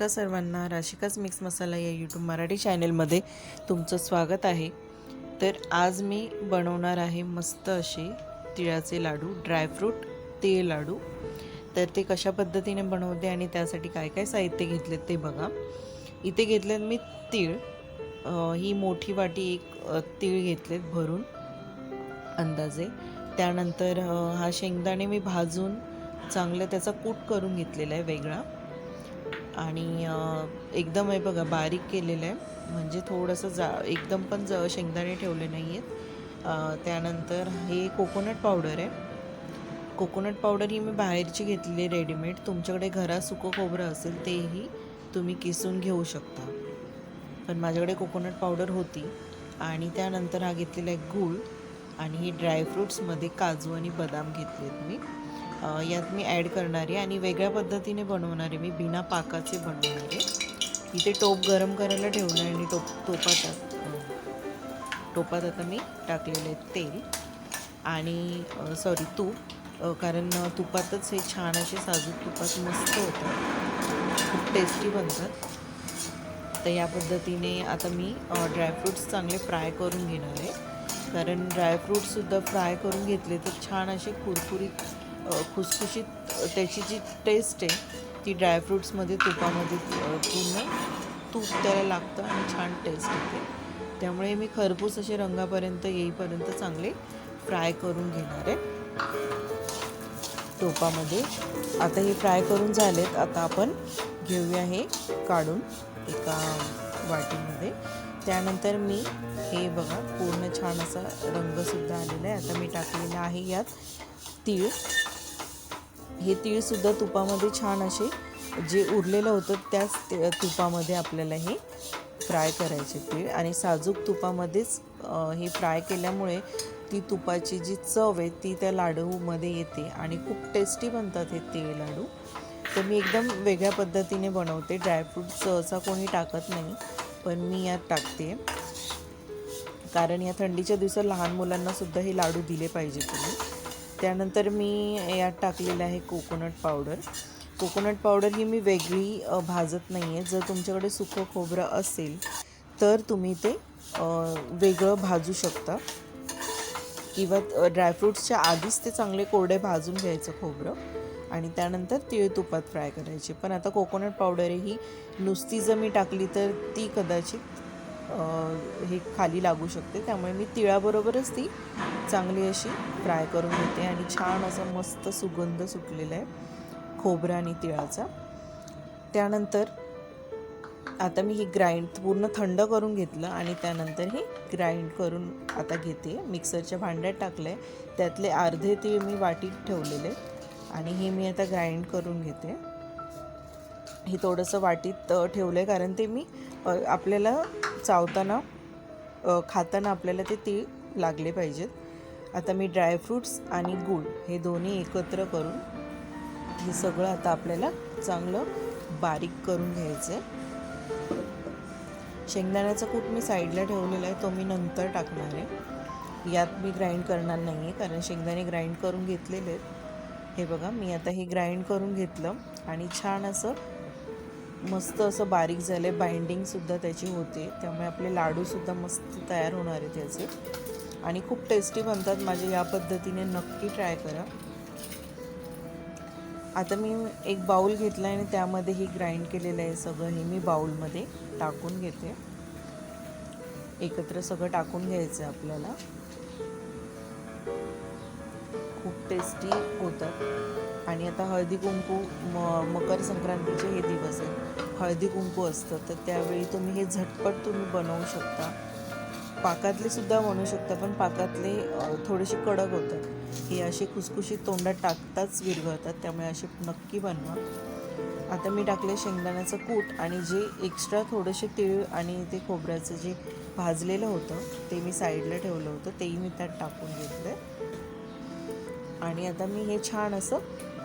नमस्कार सर्वांना राशिकाच मिक्स मसाला या यूट्यूब मराठी चॅनलमध्ये तुमचं स्वागत आहे. तर आज मी बनवणार आहे मस्त असे तिळाचे लाडू ड्रायफ्रूट तेल लाडू. तर ते कशा पद्धतीने बनवते आणि त्यासाठी काय काय साहित्य घेतलेत ते बघा. इथे घेतलेत मी तीळ. ही मोठी वाटी एक तीळ घेतलेत भरून अंदाजे. त्यानंतर हा शेंगदाणे मी भाजून चांगलं त्याचा कूट करून घेतलेला आहे वेगळा. आणि एकदम आहे बघा बारीक केलेलं आहे. म्हणजे थोडंसं जा एकदम पण ज शेंगदाणे ठेवले नाही आहेत त्यानंतर हे कोकोनट पावडर आहे. कोकोनट पावडर ही मी बाहेरची घेतलेली आहे रेडीमेड तुमच्याकडे घरात सुकं खोबरं असेल तेही तुम्ही किसून घेऊ शकता. पण माझ्याकडे कोकोनट पावडर होती. आणि त्यानंतर हा घेतलेला आहे गूळ. आणि हे ड्रायफ्रूट्समध्ये काजू आणि बदाम घेतलेत मी. यात मी ॲड करणार आहे आणि वेगळ्या पद्धतीने बनवणार आहे मी बिना पाकाचे बनवणार. आहे इथे टोप गरम करायला ठेवलं आहे आणि टोप टोपात टोपात आता मी टाकलेले आहे तेल. आणि सॉरी तूप. कारण तुपातच हे छान असे साजूक तुपात मस्त होतात. खूप टेस्टी बनतात. तर या पद्धतीने आता मी ड्रायफ्रूट्स चांगले फ्राय करून घेणार आहे. कारण ड्रायफ्रूटसुद्धा फ्राय करून घेतले तर छान असे कुरकुरीत खुसखुशीत त्याची जी टेस्ट आहे ती ड्रायफ्रूट्समध्ये तुपामध्ये पूर्ण तूप त्याला लागतं आणि छान टेस्ट येते. त्यामुळे मी खरपूस असे रंगापर्यंत येईपर्यंत चांगले फ्राय करून घेणार आहे. टोपामध्ये आता हे फ्राय करून झालेत. आता आपण घेऊया हे काढून एका वाटीमध्ये. त्यानंतर मी हे बघा पूर्ण छान असा रंगसुद्धा आलेला आहे. आता मी टाकलेला आहे यात तीळ. हे तीळसुद्धा तुपामध्ये छान असे जे उरलेलं होतं त्याच ते- तुपामध्ये आपल्याला हे फ्राय करायचे तीळ. आणि साजूक तुपामध्येच हे फ्राय केल्यामुळे ती तुपाची जी चव आहे ती त्या लाडूमध्ये येते. आणि खूप टेस्टी बनतात हे तीळ लाडू. तर मी एकदम वेगळ्या पद्धतीने बनवते. ड्रायफ्रूट सहसा कोणी टाकत नाही पण मी यात टाकते. कारण या थंडीच्या दिवसात लहान मुलांनासुद्धा हे लाडू दिले पाहिजे तुम्ही. त्यानंतर मी यात टाकलेलं आहे कोकोनट पावडर. कोकोनट पावडर ही मी वेगळी भाजत नाही आहे जर तुमच्याकडे सुकं खोबरं असेल तर तुम्ही ते वेगळं भाजू शकता. किंवा ड्रायफ्रूट्सच्या आधीच ते चांगले कोरडे भाजून घ्यायचं खोबरं. आणि त्यानंतर तीळ तुपात फ्राय करायचे. पण आता कोकोनट पावडर ही नुसती जर मी टाकली तर ती कदाचित हे खाली लागू शकते. त्यामुळे मी तिळाबरोबरच ती चांगली अशी फ्राय करून घेते आणि छान असा मस्त सुगंध सुटलेला आहे खोबरा आणि तिळाचा. त्यानंतर आता मी ही ग्राइंड पूर्ण थंड करून घेतलं आणि त्यानंतर हे ग्राइंड करून आता घेते. मिक्सरच्या भांड्यात टाकलं आहे त्यातले अर्धे तीळ मी वाटीत ठेवलेले आणि हे मी आता ग्राइंड करून घेते. हे थोडंसं वाटीत ठेवलं आहे कारण ते मी आपल्याला चावताना खाताना आपल्याला ते तीळ लागले पाहिजेत. आता मी ड्रायफ्रूट्स आणि गूळ हे दोन्ही एकत्र करून हे सगळं आता आपल्याला चांगलं बारीक करून घ्यायचं आहे. शेंगदाण्याचा कूट मी साईडला ठेवलेला आहे तो मी नंतर टाकणार आहे. यात मी ग्राइंड करणार नाही आहे कारण शेंगदाणे ग्राइंड करून घेतलेले आहेत. हे बघा मी आता हे ग्राइंड करून घेतलं आणि छान असं मस्त असं बारीक झालं आहे बाइंडिंगसुद्धा त्याची होते. त्यामुळे आपले लाडूसुद्धा मस्त तयार होणार आहे त्याचे. आणि खूप टेस्टी बनतात. माझे या पद्धतीने नक्की ट्राय करा. आता मी एक बाऊल घेतला आहे आणि त्यामध्ये ही ग्राइंड केलेलं आहे सगळं. हे मी बाऊलमध्ये टाकून घेते. एकत्र सगळं टाकून घ्यायचं आहे आपल्याला. खूप टेस्टी होतात आणि आता हळदी कुंकू म मकर संक्रांतीचे हे दिवस आहेत. हळदी कुंकू असतं तर त्यावेळी तुम्ही हे झटपट तुम्ही बनवू शकता. पाकातले सुद्धा बनवू शकता पण पाकातले थोडेसे कडक होतात. हे असे खुसखुशीत तोंडात टाकताच विरघळतात त्यामुळे असे नक्की बनवा. आता मी टाकले शेंगदाण्याचं कूट आणि जे एक्स्ट्रा थोडेसे तीळ आणि ते खोबऱ्याचं जे भाजलेलं होतं ते मी साईडला ठेवलं होतं तेही मी त्यात टाकून घेतलं आणि आता मी हे छान असं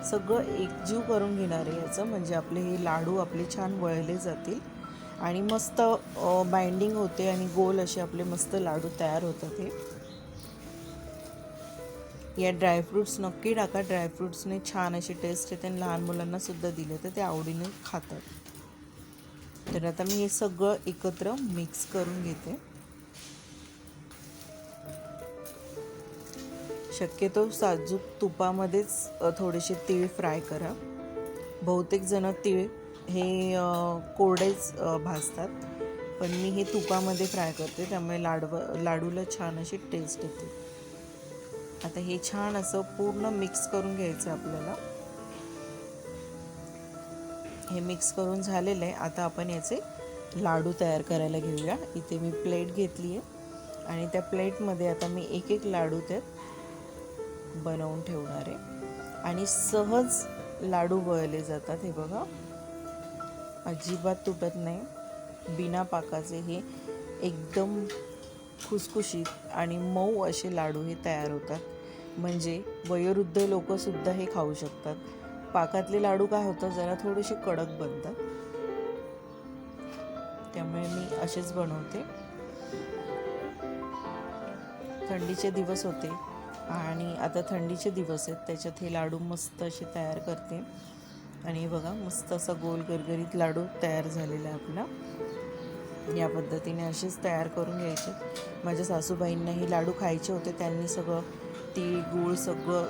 सगळं एकजीव करून घेणार आहे याचं. म्हणजे आपले हे लाडू आपले छान वळले जातील. आणि मस्त बाइंडिंग होते आणि गोल असे आपले मस्त लाडू तयार होतात हे. या ड्रायफ्रूट्स नक्की टाका. ड्रायफ्रूट्सने छान अशी टेस्ट येते आणि लहान मुलांना सुद्धा दिले तर ते आवडीने खातात. तर आता मी हे सगळं एकत्र मिक्स करून घेते. शक्यतो साजूक तुपामध्येच थोडेसे तीळ फ्राय करा. बहुतेक जण तीळ हे कोरडेच भाजतात. पण मी हे तुपामध्ये फ्राय करते त्यामुळे लाडव लाडूला छान अशी टेस्ट येते. आता हे छान असं पूर्ण मिक्स करून घ्यायचं आपल्याला. हे मिक्स करून झालेलं आहे. आता आपण याचे लाडू तयार करायला घेऊया. इथे मी प्लेट घेतली आहे आणि त्या प्लेटमध्ये आता मी एक एक लाडू त्यात बनवून ठेवणार आहे. आणि सहज लाडू वळले जातात हे बघा. अजिबात तुटत नाही. बिना पाकाचे हे एकदम खुसखुशीत आणि मऊ असे लाडू हे तयार होतात. म्हणजे वयोवृद्ध लोकंसुद्धा हे खाऊ शकतात. पाकातले लाडू काय होतं जरा थोडेसे कडक बनतात. त्यामुळे मी असेच बनवते. थंडीचे दिवस होते. आणि आता थंडीचे दिवस आहेत त्याच्यात हे लाडू मस्त असे तयार करते. आणि बघा मस्त असा गोल गरगरीत लाडू तयार झालेला आहे आपला. या पद्धतीने असेच तयार करून घ्यायचे. माझ्या सासूबाईंना हे लाडू खायचे होते त्यांनी सगळं तीळ गूळ सगळं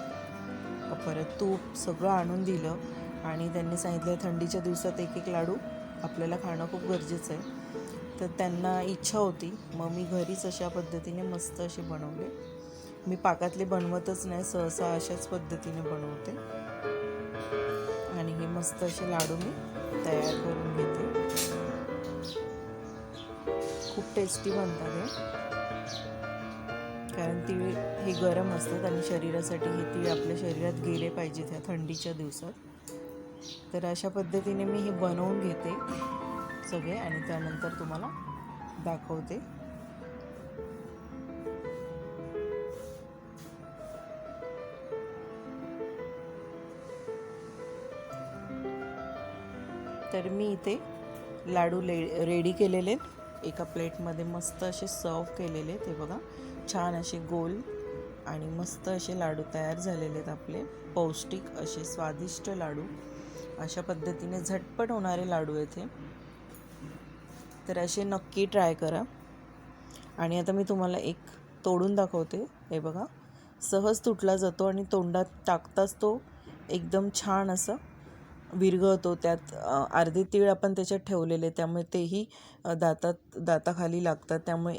परत तूप सगळं आणून दिलं. आणि त्यांनी सांगितलं थंडीच्या दिवसात एक एक लाडू आपल्याला खाणं खूप गरजेचं आहे. तर त्यांना इच्छा होती. मग मी घरीच अशा पद्धतीने मस्त असे बनवले. मी पाकातले बनवतच नाही सहसा अशाच पद्धतीने बनवते. आणि हे मस्त असे लाडू मी तयार करून घेते. खूप टेस्टी बनतात हे. कारण ती हे गरम असतात आणि शरीरासाठी हे ती आपल्या शरीरात गेले पाहिजेत ह्या थंडीच्या दिवसात. तर अशा पद्धतीने मी हे बनवून घेते सगळे आणि त्यानंतर तुम्हाला दाखवते. तर मी इथे लाडू ले रेडी केलेले आहेत. एका प्लेटमध्ये मस्त असे सर्व केलेले ते बघा छान असे गोल आणि मस्त असे लाडू तयार झालेले आहेत आपले. पौष्टिक असे स्वादिष्ट लाडू. अशा पद्धतीने झटपट होणारे लाडू आहेत हे. तर असे नक्की ट्राय करा. आणि आता मी तुम्हाला एक तोडून दाखवते. हे बघा सहज तुटला जातो आणि तोंडात टाकताच तो एकदम छान असं विरघळतो. त्यात अर्धे तीळ आपण त्याच्यात ठेवलेले त्यामुळे तेही दातात दाताखाली लागतात. त्यामुळे